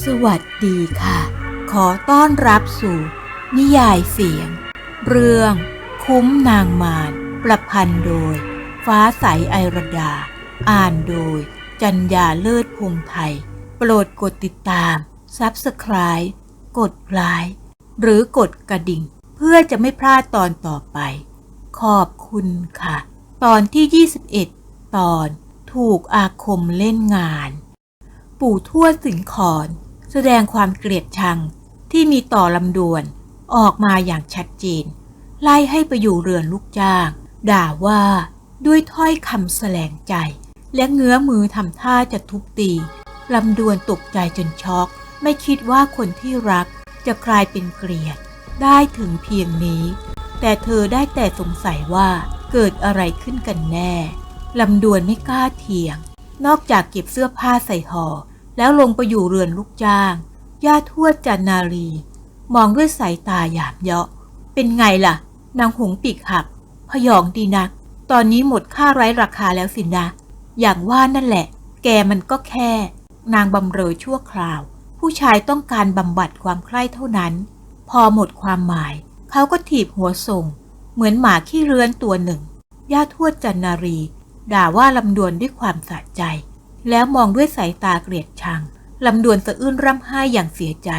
สวัสดีค่ะ ขอต้อนรับสู่ นิยายเสียง เรื่อง คุ้มนางมาร ประพันธ์โดย ฟ้าใสไอรดา อ่านโดย จัญญาเลิศพงไทย โปรดกดติดตามซับสไคร b กดไลค์หรือกดกระดิ่ง เพื่อจะไม่พลาดตอนต่อไป ขอบคุณค่ะ ตอนที่ 21 ตอนถูกอาคมเล่นงาน ปู่ทวดสิงขอนแสดงความเกลียดชังที่มีต่อลำดวนออกมาอย่างชัดเจน ไล่ให้ไปอยู่เรือนลูกจ้าง ด่าว่าด้วยถ้อยคำแสลงใจ และเงื้อมือทำท่าจะทุบตีลำดวนตกใจจนช็อก ไม่คิดว่าคนที่รักจะกลายเป็นเกลียด ได้ถึงเพียงนี้ แต่เธอได้แต่สงสัยว่าเกิดอะไรขึ้นกันแน่ลำดวนไม่กล้าเถียง นอกจากเก็บเสื้อผ้าใส่ห่อ แล้วลงไปอยู่เรือนลูกจ้าง ย่าทวดจันนารี มองด้วยสายตาหยาบเยาะ เป็นไงล่ะ นางหงปีกหัก พยองดีนัก ตอนนี้หมดค่าไร้ราคาแล้วสินะ อย่างว่านั่นแหละ แกมันก็แค่ นางบำเรอชั่วคราว ผู้ชายต้องการบำบัดความใคร่เท่านั้น พอหมดความหมาย เขาก็ถีบหัวส่ง เหมือนหมาขี้เรือนตัวหนึ่ง ย่าทวดจันนารี ด่าว่าลำดวนด้วยความสะใจ แล้วมองด้วยสายตาเกลียดชังลำดวนสะอื้นร่ำไห้อย่างเสียใจ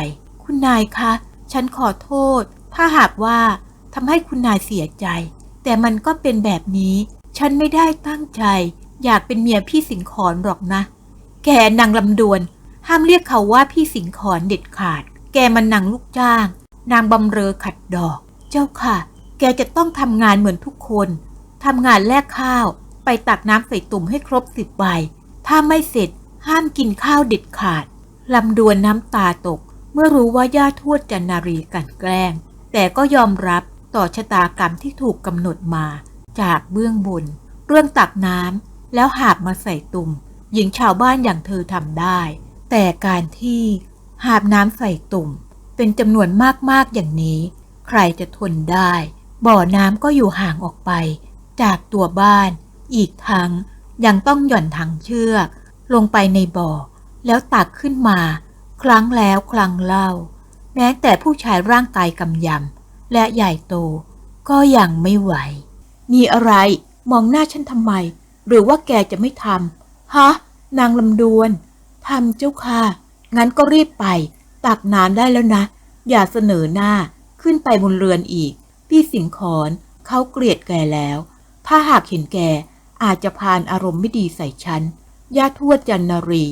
คุณนายคะ ฉันขอโทษ ถ้าหากว่าทำให้คุณนายเสียใจ แต่มันก็เป็นแบบนี้ ฉันไม่ได้ตั้งใจ อยากเป็นเมียพี่สิงขอนหรอกนะ แกนางลำดวน ห้ามเรียกเขาว่าพี่สิงขอนเด็ดขาด แกมันนางลูกจ้าง นางบำเรอขัดดอก เจ้าค่ะ แกจะต้องทำงานเหมือนทุกคนทำงานแลกข้าว ไปตักน้ำใส่ตุ่มให้ครบสิบใบ ถ้าไม่เสร็จห้ามกินข้าวเด็ดขาดลำดวนน้ำตาตก เมื่อรู้ว่าย่าทวดจันนารีกันแกล้ง แต่ก็ยอมรับต่อชะตากรรมที่ถูกกำหนดมา จากเบื้องบน เรื่องตักน้ำแล้วหาบมาใส่ตุ่ม หญิงชาวบ้านอย่างเธอทำได้ แต่การที่หาบน้ำใส่ตุ่ม เป็นจำนวนมากๆอย่างนี้ ใครจะทนได้ บ่อน้ำก็อยู่ห่างออกไป จากตัวบ้าน อีกทั้ง ยังต้องหย่อนถังเชือก ลงไปในบ่อ แล้วตักขึ้นมา ครั้งแล้วครั้งเล่า แม้แต่ผู้ชายร่างกายกำยำและใหญ่โต ก็ยังไม่ไหว มีอะไร มองหน้าฉันทำไม หรือว่าแกจะไม่ทำฮะ นางลำดวนทำเจ้าค่ะ งั้นก็รีบไป ตักน้ำได้แล้วนะ อย่าเสนอหน้าขึ้นไปบนเรือนอีก พี่สิงขอนเขาเกลียดแกแล้ว ถ้าหากเห็นแก อาจจะพานอารมณ์ไม่ดีใส่ฉันย่าทวดจันนารี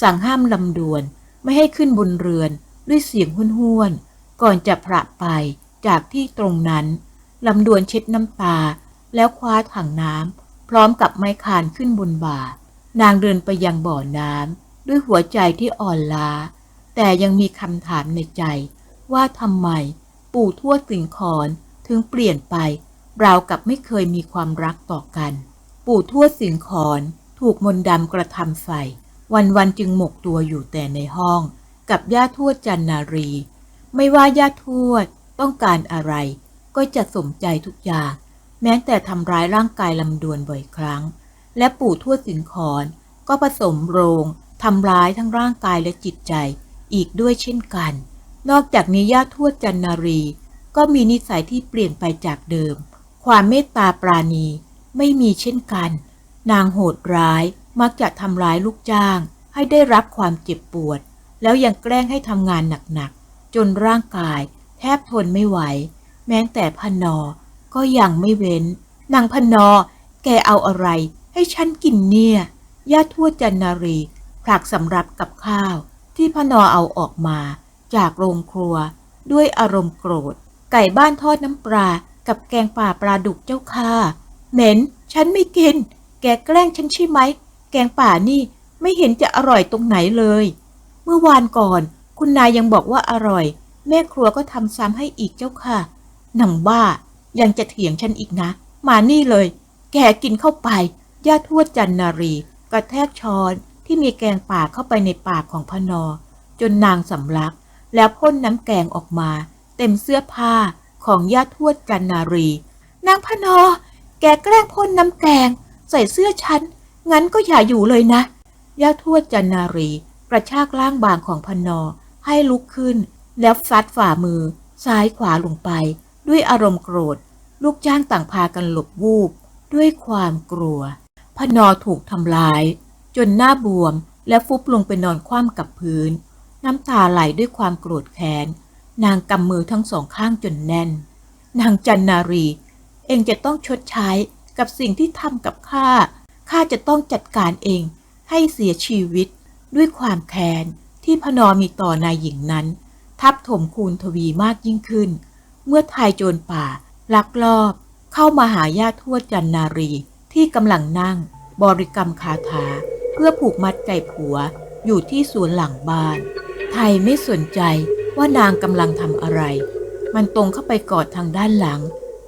สั่งห้ามลำดวน ไม่ให้ขึ้นบนเรือนด้วยเสียงห้วนๆ ก่อนจะพระไปจากที่ตรงนั้นลำดวนเช็ดน้ำตา แล้วคว้าถังน้ำพร้อมกับไม้คานขึ้นบนบ่า นางเดินไปยังบ่อน้ำด้วยหัวใจที่อ่อนล้า แต่ยังมีคำถามในใจ ว่าทำไมปู่ทวดสิงขอนถึงเปลี่ยนไป ราวกับไม่เคยมีความรักต่อกัน ปู่ทวดสิงขอนถูกมนต์ดำกระทำใส่วันวันๆจึงหมกตัวอยู่แต่ในห้องกับย่าทวดจันนารี ไม่ว่าย่าทวดต้องการอะไร ก็จะสมใจทุกอย่าง แม้แต่ทำร้ายร่างกายลำดวนบ่อยครั้ง และปู่ทวดสิงขอนก็ผสมโรงทำร้ายทั้งร่างกายและจิตใจอีกด้วยเช่นกัน นอกจากนี้ย่าทวดจันนารี ก็มีนิสัยที่เปลี่ยนไปจากเดิม ความเมตตาปราณี ไม่มีเช่นกัน นางโหดร้ายมักจะทำร้ายลูกจ้าง ให้ได้รับความเจ็บปวด แล้วยังแกล้งให้ทำงานหนักๆ จนร่างกายแทบทนไม่ไหว แม้แต่พนอ ก็ยังไม่เว้น นางพนอ แกเอาอะไรให้ฉันกินเนี่ยย่าทั่วจันนารีผลักสำรับกับข้าวที่พนอเอาออกมาจากโรงครัว ด้วยอารมณ์โกรธ ไก่บ้านทอดน้ำปลากับแกงป่าปลาดุกเจ้าค่ะ เหม็น ฉันไม่กิน แกแกล้งฉันใช่ไหม แกงป่านี่ไม่เห็นจะอร่อยตรงไหนเลย เมื่อวานก่อน คุณนายยังบอกว่าอร่อย แม่ครัวก็ทำซ้ำให้อีกเจ้าค่ะ หนังบ้า ยังจะเถียงฉันอีกนะ มานี่เลย แกกินเข้าไป ย่าทวดจันนารี กระแทกช้อนที่มีแกงป่าเข้าไปในปากของพนอ จนนางสำลัก แล้วพ่นน้ำแกงออกมา เต็มเสื้อผ้าของย่าทวดจันนารี นางพนอ แกแกล้งพ่นน้ำแกง ใส่เสื้อฉัน งั้นก็อย่าอยู่เลยนะ ย่าทวดจันนารี กระชากร่างบางของพนอ ให้ลุกขึ้น แล้วซัดฝ่ามือ ซ้ายขวาลงไป ด้วยอารมณ์โกรธ ลูกจ้างต่างพากันหลบวูบ ด้วยความกลัว พนอถูกทำร้าย จนหน้าบวม และฟุบลงไปนอนคว่ำกับพื้น น้ำตาไหลด้วยความโกรธแค้น นางกำมือทั้งสองข้างจนแน่น นางจันนารี เองจะต้องชดใช้กับสิ่งที่ทำกับข้า ข้าจะต้องจัดการเองให้เสียชีวิตด้วยความแค้นที่พนอมีต่อนายหญิงนั้น ทับถมคูณทวีมากยิ่งขึ้น เมื่อทายโจรป่า ลักลอบ เข้ามาหาญาติทวดจันนารีที่กำลังนั่ง บริกรรมคาถา เพื่อผูกมัดไก่ผัวอยู่ที่สวนหลังบ้าน ไทยไม่สนใจว่านางกำลังทำอะไร มันตรงเข้าไปกอดทางด้านหลัง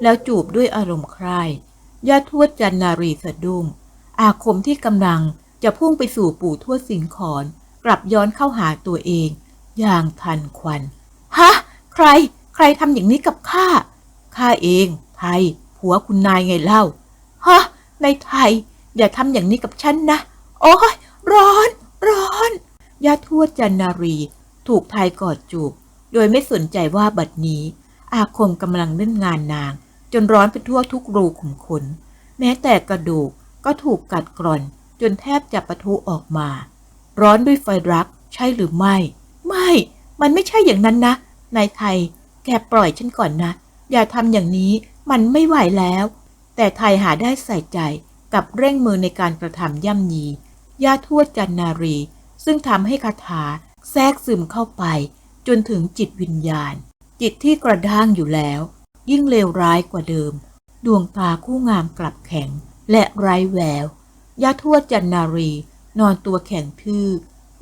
แล้วจูบด้วยอารมณ์ใคร่ญาติทวดจันนารีสะดุ้งอาคมที่กำลังจะพุ่งไปสู่ปู่ทวดสิงขอนกลับย้อนเข้าหาตัวเอง อย่างทันควัน ฮะ ใคร ใครทำอย่างนี้กับข้า ข้าเอง ไทย ผัวคุณนายไงเล่า ฮะ ในไทย อย่าทำอย่างนี้กับฉันนะ โอ้ยร้อน ร้อนญาติทวดจันนารี ถูกไทยกอดจูบ โดยไม่สนใจว่าบัดนี้ อาคมกำลังเล่นงานนาง จนร้อนไปทั่วทุกรูขุมขน แม้แต่กระดูกก็ถูกกัดกร่อน จนแทบจะปะทุออกมา ร้อนด้วยไฟรัก ใช่หรือไม่ ไม่ มันไม่ใช่อย่างนั้นนะ นายไทย แกปล่อยฉันก่อนนะ อย่าทำอย่างนี้ มันไม่ไหวแล้ว แต่ไทยหาได้ใส่ใจกับเร่งมือในการกระทำย่ำยีญาทวดจันนารี ซึ่งทำให้คาถาแทรกซึมเข้าไป จนถึงจิตวิญญาณ จิตที่กระด้างอยู่แล้ว ยิ่งเลวร้ายกว่าเดิม ดวงตาคู่งามกลับแข็ง และไร้แววยาทวดจันนารี นอนตัวแข็งทื่อ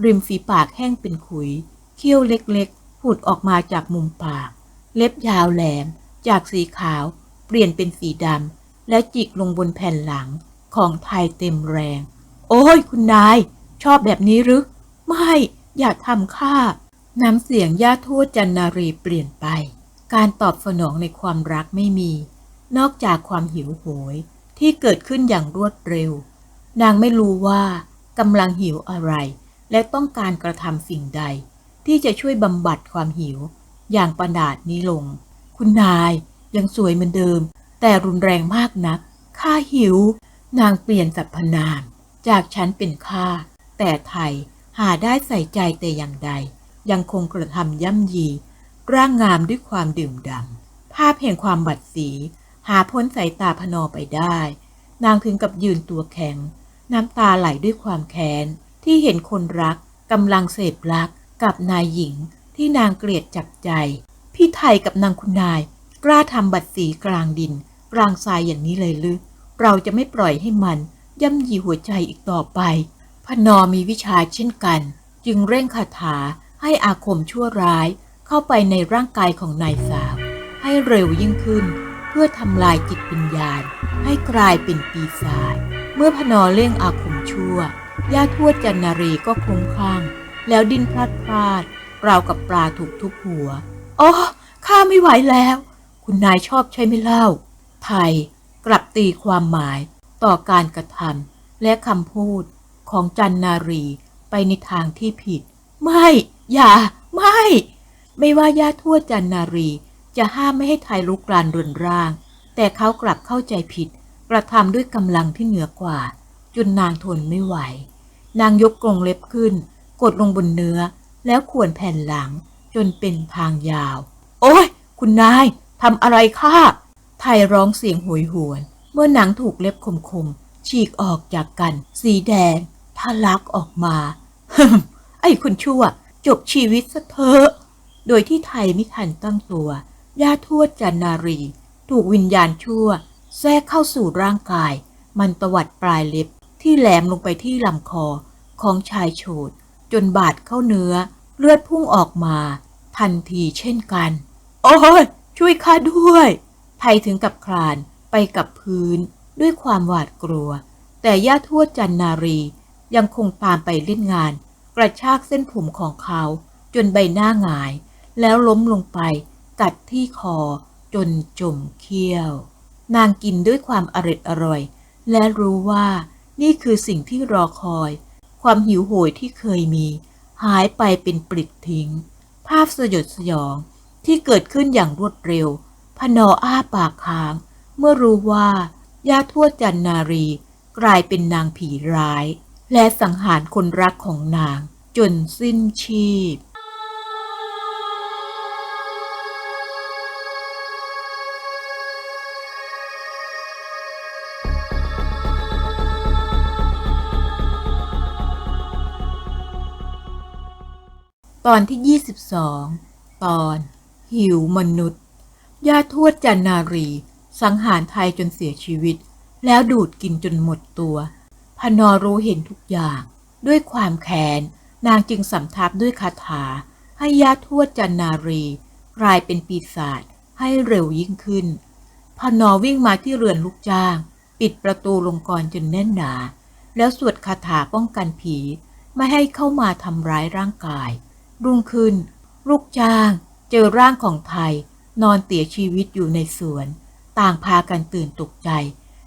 ริมฝีปากแห้งเป็นขุย เขี้ยวเล็กๆผุดออกมาจากมุมปาก เล็บยาวแหลม จากสีขาว เปลี่ยนเป็นสีดำ และจิกลงบนแผ่นหลัง ของไทยเต็มแรง โอ้ยคุณนาย ชอบแบบนี้หรือ ไม่ อย่าทำข้าน้ำเสียงย่าทวดจันนารีเปลี่ยนไป การตอบสนองในความรักไม่มี นอกจากความหิวโหยที่เกิดขึ้นอย่างรวดเร็ว นางไม่รู้ว่ากำลังหิวอะไร และต้องการกระทำสิ่งใด ที่จะช่วยบำบัดความหิว อย่างประดาดนี้ลง คุณนายยังสวยเหมือนเดิม แต่รุนแรงมากนักข้าหิว นางเปลี่ยนสรรพนาม จากฉันเป็นข้าแต่ไทยหาได้ใส่ใจแต่อย่างใด ยังคงกระทำย่ำยี ร่างงามด้วยความดื่มดำภาพแห่งความบัดสี หาพ้นสายตาพนอไปได้ นางถึงกับยืนตัวแข็ง น้ำตาไหลด้วยความแค้น ที่เห็นคนรักกำลังเสพรักกับนายหญิงที่นางเกลียดจับใจ พี่ไทยกับนางคุณนาย กล้าทำบัดสีกลางดิน กลางทรายอย่างนี้เลยหรือเราจะไม่ปล่อยให้มันย่ำยีหัวใจอีกต่อไป พนอมีวิชาเช่นกัน จึงเร่งคาถาให้อาคมชั่วร้าย เข้าไปในร่างกายของนายสาว ให้เร็วยิ่งขึ้น เพื่อทำลายจิตวิญญาณ ให้กลายเป็นปีศาจเมื่อพนอเร่งอาคมชั่วย่าทวดจันนารีก็คลุ้มคลั่ง แล้วดิ้นพลาดพลาดราวกับปลาถูกทุบหัวอ๋อข้าไม่ไหวแล้ว คุณนายชอบใช่ไหมเล่า ไทยกลับตีความหมายต่อการกระทำและคำพูดของจันนารีไปในทางที่ผิด ไม่ อย่า ไม่ ไม่ว่าญาติทวดจันนารี จะห้ามไม่ให้ไทยลุกรานรุนร่าง แต่เขากลับเข้าใจผิด กระทำด้วยกำลังที่เหนือกว่า จนนางทนไม่ไหว นางยกกรงเล็บขึ้น กดลงบนเนื้อ แล้วข่วนแผ่นหลัง จนเป็นทางยาว โอ้ยคุณนายทำอะไรข้าไทยร้องเสียงหวยหวน เมื่อหนังถูกเล็บคมๆฉีกออกจากกัน สีแดงทะลักออกมาไอ้คุณชั่ว จบชีวิตซะเถอะ โดยที่ไทยไม่ทันตั้งตัว ย่าทวดจันนารี ถูกวิญญาณชั่ว แทรกเข้าสู่ร่างกาย มันตวัดปลายเล็บที่แหลมลงไปที่ลำคอ ของชายโฉดจนบาดเข้าเนื้อ เลือดพุ่งออกมา ทันทีเช่นกัน โอ้ยช่วยข้าด้วย ไทยถึงกับคลานไปกับพื้นด้วยความหวาดกลัว แต่ย่าทวดจันนารียังคงตามไปเล่นงาน กระชากเส้นผมของเขา จนใบหน้าหงาย แล้วล้มลงไปกัดที่คอจนจมเขี้ยว นางกินด้วยความอร็ดอร่อย และรู้ว่านี่คือสิ่งที่รอคอย ความหิวโหยที่เคยมี หายไปเป็นปลิดทิ้ง ภาพสยดสยองที่เกิดขึ้นอย่างรวดเร็ว พนออ้าปากค้าง เมื่อรู้ว่าย่าทวดจันนารี กลายเป็นนางผีร้าย และสังหารคนรักของนาง จนสิ้นชีพ ตอนที่ 22 ตอน หิวมนุษย์ย่าทวดจันนารี สังหารไทยจนเสียชีวิต แล้วดูดกินจนหมดตัว พนอรู้เห็นทุกอย่าง ด้วยความแค้นนางจึงสำทับด้วยคาถา ให้ย่าทวดจันนารี กลายเป็นปีศาจให้เร็วยิ่งขึ้น พนอวิ่งมาที่เรือนลูกจ้าง ปิดประตูลงกรจนแน่นหนา แล้วสวดคาถาป้องกันผี ไม่ให้เข้ามาทำร้ายร่างกาย รุ่งขึ้น ลูกจ้าง เจอร่างของไทย นอนเสียชีวิตอยู่ในสวน ต่างพากันตื่นตกใจ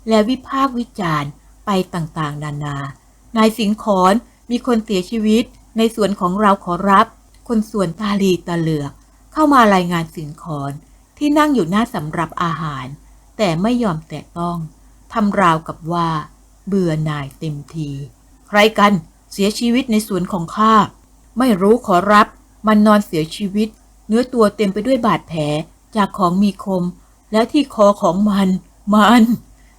และวิพากษ์วิจารณ์ไปต่างๆ นานานายสิงขอนมีคนเสียชีวิตในสวนของเราขอรับ คนสวนตาลีตาเหลือก เข้ามารายงานสิงขอนที่นั่งอยู่หน้าสำรับอาหาร แต่ไม่ยอมแตะต้องทำราวกับว่า เบื่อหน่ายเต็มที ใครกันเสียชีวิตในสวนของข้า ไม่รู้ขอรับ มันนอนเสียชีวิต เนื้อตัวเต็มไปด้วยบาดแผลจากของมีคม แล้วที่คอของมัน มัน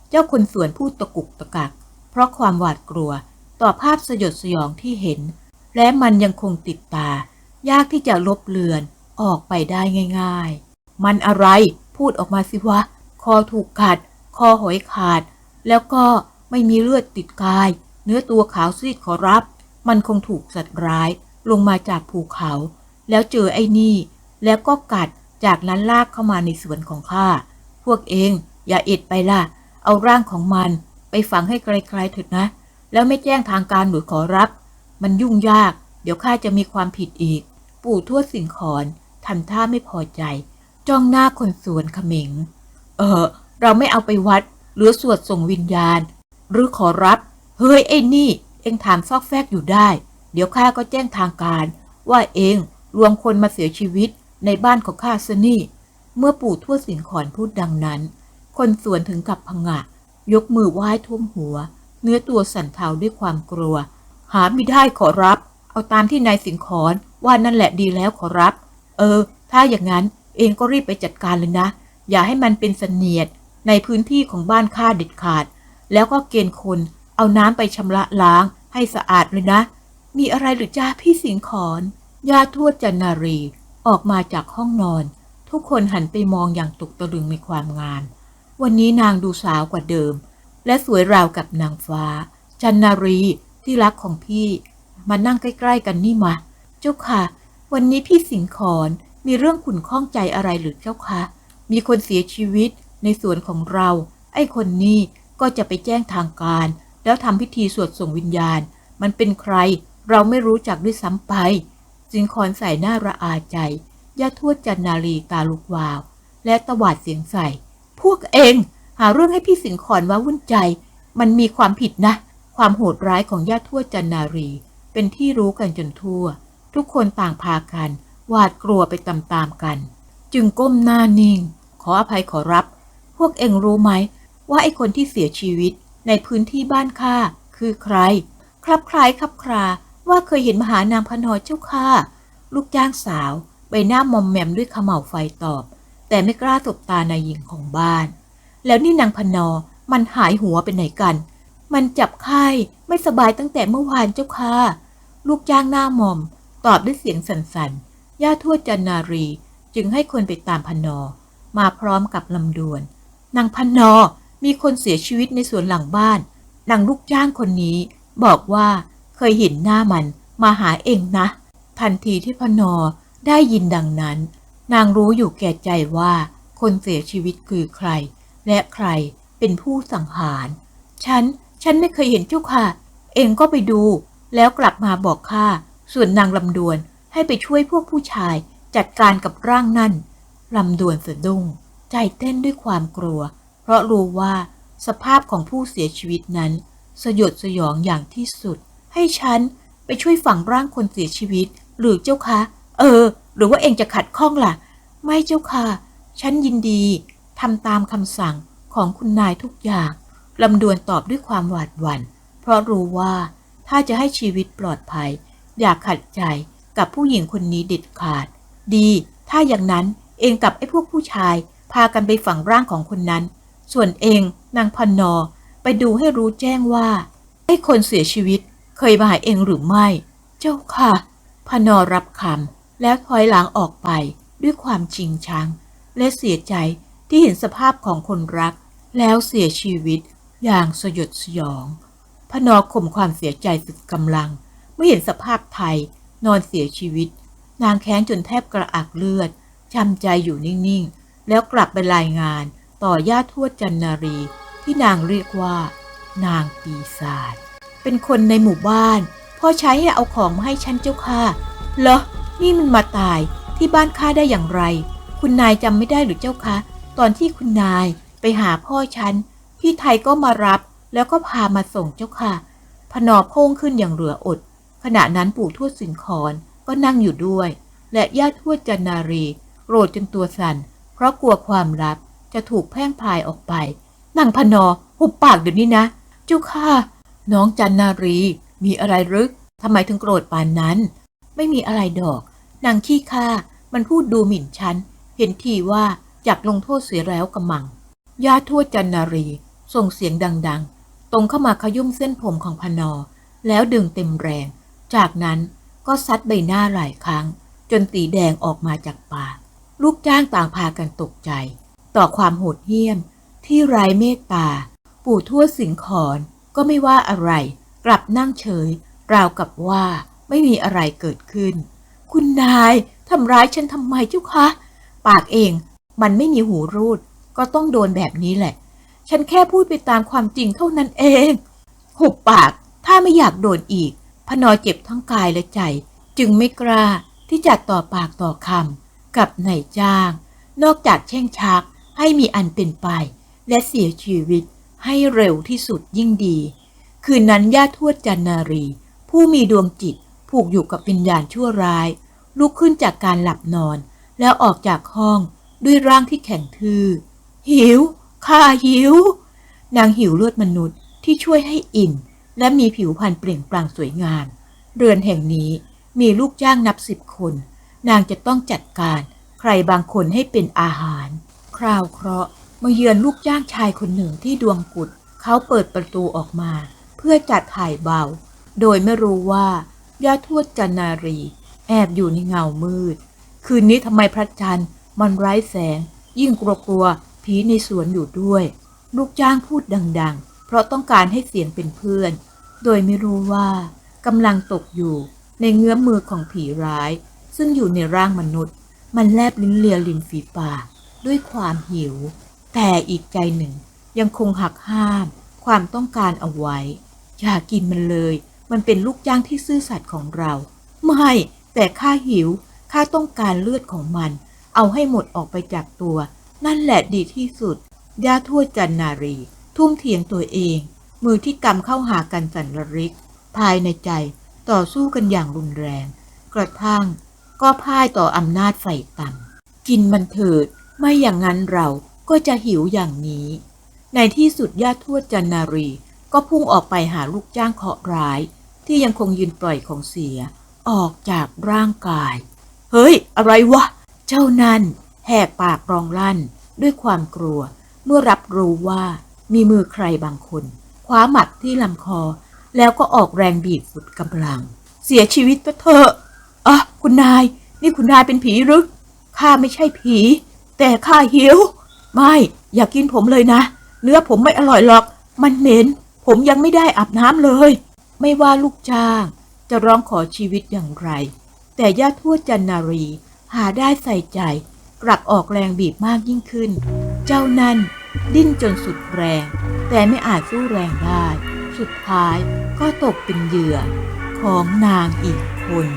เจ้าคนสวนพูดตะกุกตะกัก เพราะความหวาดกลัวต่อภาพสยดสยองที่เห็น และมันยังคงติดตา ยากที่จะลบเลือนออกไปได้ง่าย ๆ มันอะไรพูดออกมาสิวะ คอถูกกัด คอหอยขาด แล้วก็ไม่มีเลือดติดกาย เนื้อตัวขาวซีดขอรับ มันคงถูกสัตว์ร้าย ลงมาจากภูเขา แล้วเจอไอ้นี่ แล้วก็กัดจากนั้นลากเข้ามาในสวนของข้า พวกเองอย่าเอ็ดไปล่ะ เอาร่างของมัน ไปฝังให้ไกลๆเถิดนะ แล้วไม่แจ้งทางการหรือขอรับ มันยุ่งยาก เดี๋ยวข้าจะมีความผิดอีก ปู่ทวดสิงขอนทำท่าไม่พอใจ จ้องหน้าคนสวนเขมงเออ เราไม่เอาไปวัด หรือสวดส่งวิญญาณ หรือขอรับ เฮ้ยไอ้นี่ เอ็งถามซอกแซกอยู่ได้ เดี๋ยวข้าก็แจ้งทางการ ว่าเองรวมคนมาเสียชีวิตในบ้านของข้าซะนี่ เมื่อปู่ทวดสิงขอนพูดดังนั้น คนสวนถึงกับพงะ ยกมือไหว้ท่วมหัว เนื้อตัวสั่นเทาด้วยความกลัว หาไม่ได้ขอรับ เอาตามที่นายสิงขอนว่านั่นแหละดีแล้วขอรับ เออ ถ้าอย่างนั้นเองก็รีบไปจัดการเลยนะ อย่าให้มันเป็นเสนียด ในพื้นที่ของบ้านข้าเด็ดขาด แล้วก็เกณฑ์คนเอาน้ำไปชำระล้างให้สะอาดเลยนะ มีอะไรหรือจ้าพี่สิงขอนย่าทวดจันนารี ออกมาจากห้องนอน ทุกคนหันไปมองอย่างตกตะลึงในความงามวันนี้นางดูสาวกว่าเดิม และสวยราวกับนางฟ้า จันนารีที่รักของพี่ มานั่งใกล้ ๆ กันนี่มา เจ้าค่ะ วันนี้พี่สิงขอนมีเรื่องขุ่นข้องใจอะไรหรือเจ้าคะมีคนเสียชีวิตในสวนของเรา ไอ้คนนี้ก็จะไปแจ้งทางการ แล้วทำพิธีสวดส่งวิญญาณ มันเป็นใคร เราไม่รู้จักด้วยซ้ำไปสิงขอนใส่หน้าระอาใจย่าทวดจันนารีตาลุกวาว และตวาดเสียงใส่ พวกเอง หาเรื่องให้พี่สิงขอนว่าวุ่นใจ มันมีความผิดนะ ความโหดร้ายของย่าทวดจันนารี เป็นที่รู้กันจนทั่ว ทุกคนต่างพากันหวาดกลัวไปตามๆกัน จึงก้มหน้านิ่ง ขออภัยขอรับ พวกเองรู้ไหม ว่าไอ้คนที่เสียชีวิตในพื้นที่บ้านข้าคือใคร ครับคล้ายครับครา ว่าเคยเห็นมหานางพนอเจ้าข้าลูกจ้างสาวใบหน้ามอมแมมด้วยขม่าวไฟตอบ แต่ไม่กล้าตบตานายหญิงของบ้าน แล้วนี่นางพนอมันหายหัวไปไหนกัน มันจับไข้ไม่สบายตั้งแต่เมื่อวานเจ้าค่ะ ลูกจ้างหน้ามอม ตอบด้วยเสียงสั่นๆ ย่าทวดจันนารีจึงให้คนไปตามพนอ มาพร้อมกับลำดวน นางพนอมีคนเสียชีวิตในสวนหลังบ้าน นางลูกจ้างคนนี้บอกว่า เคยเห็นหน้ามันมาหาเองนะ ทันทีที่พนอได้ยินดังนั้น นางรู้อยู่แก่ใจว่าคนเสียชีวิตคือใคร และใครเป็นผู้สังหาร ฉัน ฉันไม่เคยเห็นเจ้าค่ะ เองก็ไปดู แล้วกลับมาบอกข้าส่วนนางลำดวนให้ไปช่วยพวกผู้ชายจัดการกับร่างนั่นลำดวนสะดุ้งใจเต้นด้วยความกลัว เพราะรู้ว่าสภาพของผู้เสียชีวิตนั้น สยดสยองอย่างที่สุด ให้ฉันไปช่วยฝังร่างคนเสียชีวิต หรือเจ้าคะ เออ หรือว่าเองจะขัดข้องล่ะ ไม่เจ้าค่ะ ฉันยินดีทำตามคำสั่งของคุณนายทุกอย่างลำดวนตอบด้วยความหวาดหวัน่น เพราะรู้ว่าถ้าจะให้ชีวิตปลอดภัย อยากขัดใจกับผู้หญิงคนนี้เด็ดขาด ดี ถ้าอย่างนั้นเองกับไอ้พวกผู้ชาย พากันไปฝังร่างของคนนั้น ส่วนเองนางพันนอไปดูให้รู้แจ้งว่าไอ้คนเสียชีวิต เคยมาหาเองหรือไม่ เจ้าค่ะ พนอรับคำแล้วถอยหลังออกไปด้วยความจริงชัง และเสียใจที่เห็นสภาพของคนรัก แล้วเสียชีวิตอย่างสยดสยอง พนอข่มความเสียใจสุดกำลัง เมื่อเห็นสภาพไทยนอนเสียชีวิต นางแค้นจนแทบกระอักเลือดจำใจอยู่นิ่งๆ แล้วกลับไปรายงานต่อญาติทวดจันนารี ที่นางเรียกว่า นางปีศาจ เป็นคนในหมู่บ้าน พ่อใช้ให้เอาของมาให้ฉันเจ้าค่ะ เหรอ นี่มันมาตายที่บ้านข้าได้อย่างไร คุณนายจำไม่ได้หรือเจ้าคะ ตอนที่คุณนายไปหาพ่อฉัน พี่ไทยก็มารับแล้วก็พามาส่งเจ้าค่ะ พนอโพ่งขึ้นอย่างเหลืออด ขณะนั้นปู่ทวดสินคอนก็นั่งอยู่ด้วย และญาติทวดจันนารีโกรธจนตัวสั่น เพราะกลัวความลับจะถูกแพร่งพายออกไปนางพนอหุบปากเดี๋ยวนี้นะ เจ้าค่ะ น้องจันนารี มีอะไรหรึกทำไมถึงโกรธปานนั้น ไม่มีอะไรดอก นางขี้ข้ามันพูดดูหมิ่นฉัน เห็นทีว่าอยากลงโทษเสียแล้วกระมังญาทวดจันนารี ส่งเสียงดัง ๆ ตรงเข้ามาขยุ่มเส้นผมของพนอ แล้วดึงเต็มแรง จากนั้นก็ซัดใบหน้าหลายครั้ง จนตีแดงออกมาจากปาก ลูกจ้างต่างพากันตกใจ ต่อความโหดเหี้ยม ที่ไร้เมตตา ปู่ทวดสิงขอน ก็ไม่ว่าอะไร กลับนั่งเฉย ราวกับว่าไม่มีอะไรเกิดขึ้น คุณนายทำร้ายฉันทำไมเจ้าคะ ปากเองมันไม่มีหูรูด ก็ต้องโดนแบบนี้แหละ ฉันแค่พูดไปตามความจริงเท่านั้นเอง หุบปากถ้าไม่อยากโดนอีก พนอเจ็บทั้งกายและใจ จึงไม่กล้าที่จะต่อปากต่อคำกับนายจ้าง นอกจากแช่งชักให้มีอันเป็นไป และเสียชีวิต ให้เร็วที่สุดยิ่งดี คืนนั้นญาติทวดจันนารี ผู้มีดวงจิตผูกอยู่กับวิญญาณชั่วร้าย ลุกขึ้นจากการหลับนอน แล้วออกจากห้องด้วยร่างที่แข็งทื่อ หิว ข้าหิว นางหิวเลือดมนุษย์ที่ช่วยให้อิ่มและมีผิวพรรณเปล่งปลั่งสวยงาม เรือนแห่งนี้มีลูกจ้างนับสิบคน นางจะต้องจัดการ ใครบางคนให้เป็นอาหาร คราวเคราะห์ มาเยือนลูกจ้างชายคนหนึ่งที่ดวงกุด เขาเปิดประตูออกมา เพื่อจัดถ่ายเบา โดยไม่รู้ว่าย่าทวดจันนารี แอบอยู่ในเงามืด คืนนี้ทำไมพระจันทร์มันไร้แสง ยิ่งกลัวๆผีในสวนอยู่ด้วย ลูกจ้างพูดดัง ๆ เพราะต้องการให้เสียงเป็นเพื่อน โดยไม่รู้ว่ากำลังตกอยู่ในเงื้อมมือของผีร้าย ซึ่งอยู่ในร่างมนุษย์ มันแลบลิ้นเลียริมฝีปากด้วยความหิว แต่อีกใจหนึ่งยังคงหักห้าม ความต้องการเอาไว้ อย่ากินมันเลย มันเป็นลูกจ้างที่ซื่อสัตย์ของเรา ไม่ แต่ข้าหิว ข้าต้องการเลือดของมัน เอาให้หมดออกไปจากตัว นั่นแหละดีที่สุด ย่าทั่วจันนารี ทุ่มเถียงตัวเอง มือที่กำเข้าหากันสันระริก ภายในใจต่อสู้กันอย่างรุนแรง กระทั่ง ก็พ่ายต่ออำนาจไฟต่ำกินมันเถิด ไม่อย่างนั้นเรา ก็จะหิวอย่างนี้ ในที่สุดญาติทวดจันนารีก็พุ่งออกไปหาลูกจ้างเคาะร้าย ที่ยังคงยืนปล่อยของเสีย ออกจากร่างกาย เฮ้ย อะไรวะ เจ้านั่น แหกปากร้องลั่น ด้วยความกลัว เมื่อรับรู้ว่ามีมือใครบางคน คว้าหมัดที่ลำคอ แล้วก็ออกแรงบีบสุดกำลัง เสียชีวิตเถอะอะคุณนาย นี่คุณนายเป็นผีหรือข้าไม่ใช่ผี แต่ข้าหิว ไม่อย่ากกินผมเลยนะ เนื้อผมไม่อร่อยหรอก มันเหม็น ผมยังไม่ได้อาบน้ำเลย ไม่ว่าลูกจ้าง จะร้องขอชีวิตอย่างไร แต่ญาติทวดจันนารี หาได้ใส่ใจกลับออกแรงบีบมากยิ่งขึ้น เจ้านั่น ดิ้นจนสุดแรง แต่ไม่อาจสู้แรงได้ สุดท้ายก็ตกเป็นเหยื่อของนางอีกคน